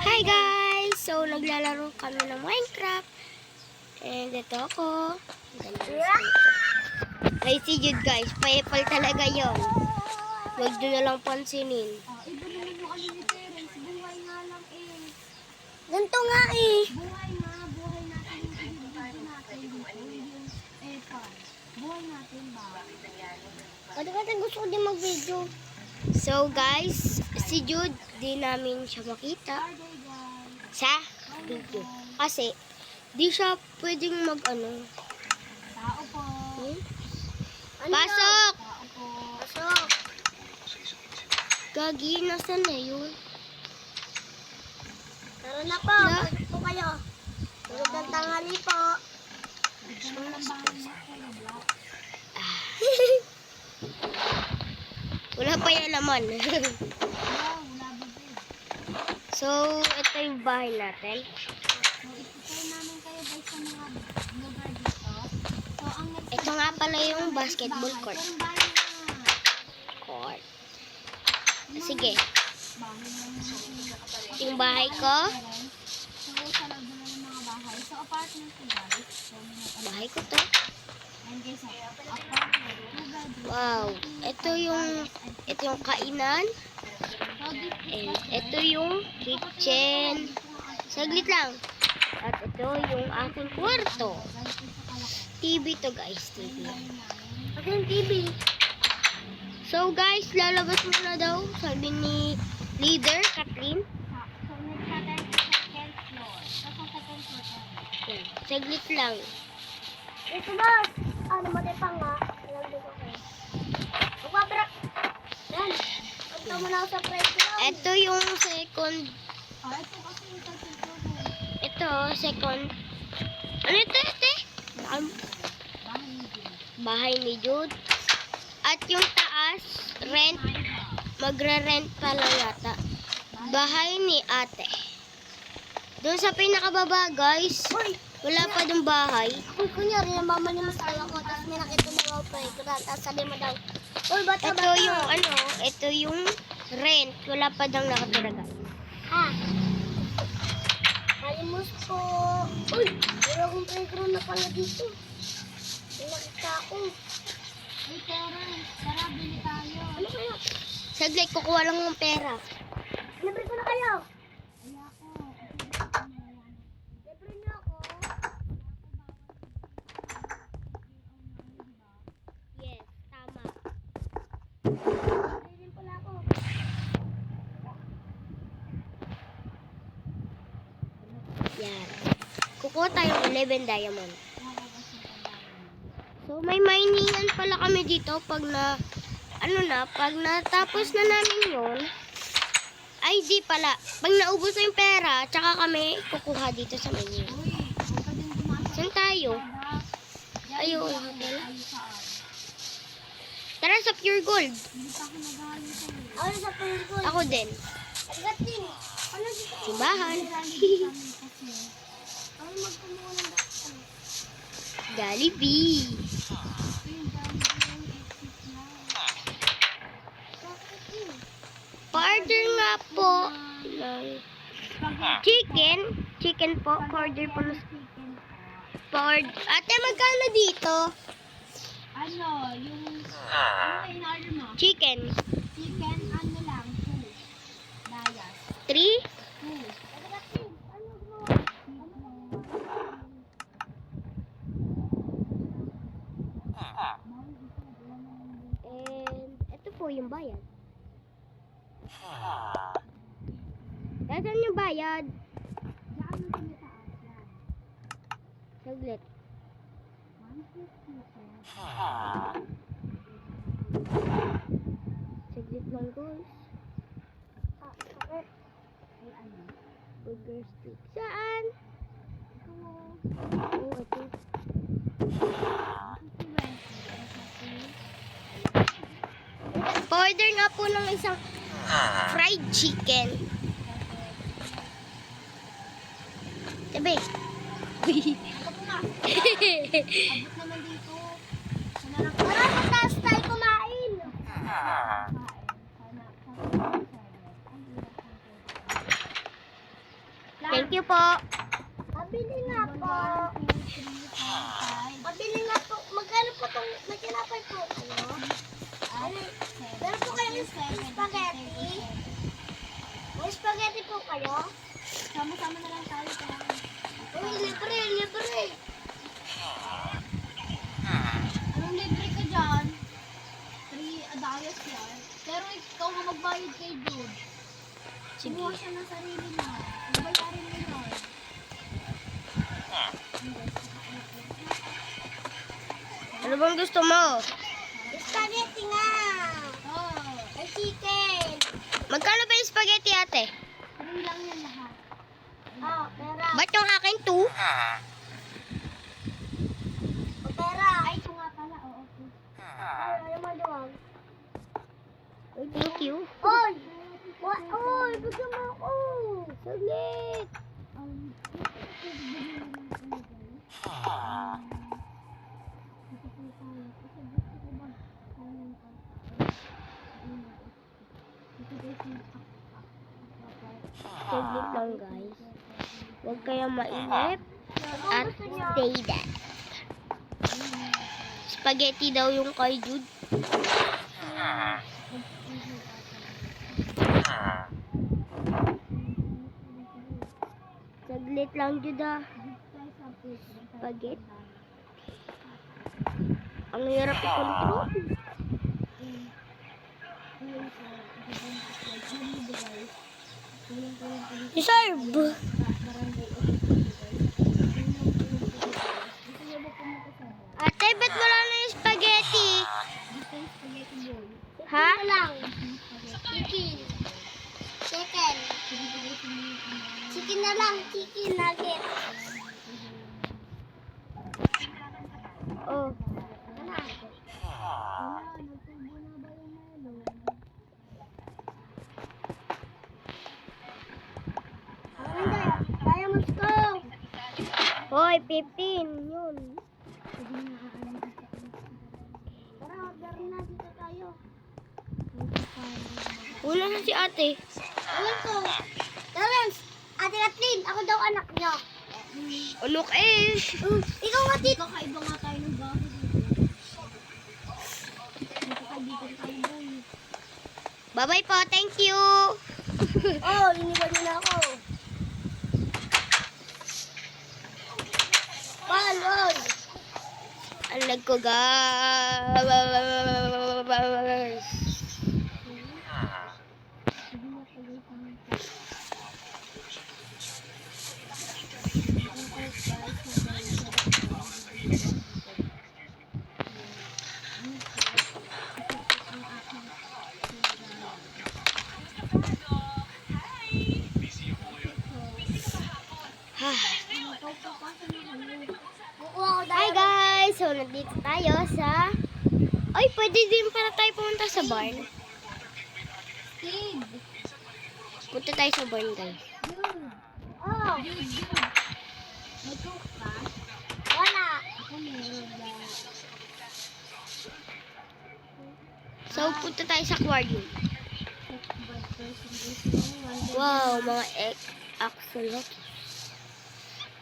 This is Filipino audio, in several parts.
Hi guys! So, naglalaro kami ng Minecraft. And ito ako. Ay, si Jude guys. Paypal talaga yon. Huwag nyo na lang pansinin. Buhay nga lang eh. Ganito nga eh. Buhay nga, buhay natin ibigay natin dito. Yung epal. Buhay natin ba? Kasi kasi gusto ko din mag-video. So guys, si Jude, di namin siya makita sa video. Kasi, di siya pwedeng mag ano. Tao po. Hmm? Pasok! Tao po. Pasok! Gagi, nasan na yun? Tara na po. Na? Pasok po kayo. Magandang tanghali po. Wala pa yan naman. so, ito yung bahay natin. Ito nga pala yung basketball court. Court. Sige, yung yung bahay ko. So, sa loob na ng mga bahay. So, apartment ko guys. So, Bahay ko to. Wow. Ito yung, ito yung kainan. And ito yung kitchen. Saglit lang. At ito yung aking kwarto. TV to guys, TV. Yung TV. So guys, lalabas muna daw, sabi ni leader, Kathleen. So, nagtatay sa second floor. So, sa second floor tayo. Yan, saglit lang. Ito boss! Ano mo din pa nga? Alam din ako. Magpaprak! Yan! Punta mo na ako sa playground. Ito yung second, Ah, ito kasi yung second ito, second, ano ito, ito? Um, Bahay ni Jim. bahay ni Jude. At yung taas, rent, magre-rent pala yata. Bahay ni ate. Doon sa pinakababa guys, Uy! Wala pa dong bahay. Uy, kunyari, namamalimos tayo ako, tapos may nakita na ako playground, tapos sabi mo daw, Uy, bata, Ito bata! yung ano, ito yung rent. Wala pa dang nakatira guys. Ha? Malimos po. Uy! Meron akong playground na pala dito. May nakita ako. Uy, parents, tara, bili tayo. Ano kaya? Saglit, kukuha lang ng pera. Libre ko na kayo. Ay, ako. Libre niyo ako. Yes, tama. Libre rin pala ako. Yan. Kukuha tayong 11 diamond. So, may miningan pala kami dito pag na, ano na, pag natapos na namin yun, ay di pala, pag naubos na yung pera, tsaka kami kukuha dito sa mining. Saan tayo? Ayun? Tara sa Pure Gold. Ako sa playground. Ako din. Agad din. Ano dito? Simbahan. Ay, magkumuha ng daan. Jollibee. Ayun, dami ko yung exit lang. Bakit yun? Pa-order nga po chicken. Chicken po. Pa-order po pa-order. Ate, magkano dito? Ano, yung... Ano order mo? Chicken. Chicken, ano lang, two. Dayas. Three? Two. Ano mo? And ito po yung bayad. Nasaan yung bayad? Saglit. Chicken. Saglit lang guys. Ah, ano? Burger stick. Saan? Ito. Oh, ito. Order nga po ng isang ah. fried chicken. Tabi. Abot naman dito. Wala sa taas tayo kumain. Thank you po. Pabili nga po. Ah. Pabili nga po. Magkano po itong, magkano po ito? Ano? Meron po kayong spaghetti? May spaghetti po kayo? Sama-sama na lang tayo. Uy, libre, libre. Anong libre ka dyan? Three adayas yan. Pero ikaw ang magbayad kay Jude. Sige. Kumuha siya ng sarili mo. Bayarin mo yun. Ano bang gusto mo? Spaghetti nga. Oh, Ay, chicken. Magkano ba yung spaghetti ate? three lang yan lahat. Oh, pera. Ba't yung akin two? O, pera. Ay, ito nga pala. Oo, okay. Ay, ayaw maluwag. Thank you. Oy! Wa oy, bigyan mo ako. Saglit. Um, Saglit lang guys. Huwag kayong mainip. At stay that. Spaghetti daw yung kay Jude. Saglit lang Jude ah. Spaghetti. Ang hirap i-control. Serve! Ate, ba't wala na yung spaghetti? Ha? Lang? Chicken. Chicken. Chicken na lang. Chicken nugget. Hoy, 15. Yun. Tara, order na dito tayo. Una na si ate. Alam ko. Terence, Ate Kathleen, ako daw anak niyo. Ulok eh. Uh, ikaw nga dito. Kakaiba nga tayo ng bahay dito. Magkakaibigan tayo boy. Bye-bye po. Thank you. Oh, iniwan niyo na ako. Lag ko, guys. Kukuha ko Hi dahil. guys! So, nandito tayo sa... Ay, pwede din pala tayo pumunta sa barn. Kid! Punta tayo sa barn, guys. Oh, wala. Ako meron. So, punta tayo sa aquarium. Wow, mga egg.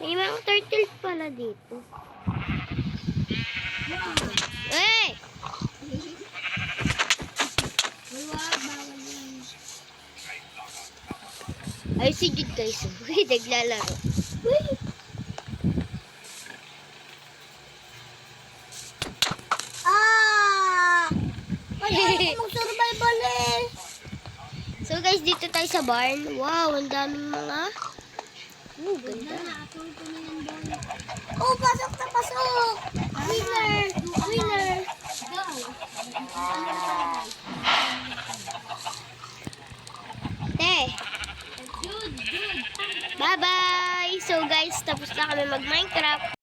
May mga turtle pala dito. Uy. Ay, si Jude guys. Uy, naglalaro. Uy! Ah! Kaya ako mag-survival eh. So guys, dito tayo sa barn. Wow, ang daming mga... Oh, ganda. Oh, pasok na pasok. Winner. Winner. Go! Te, bye-bye! So guys, tapos na kami mag-Minecraft.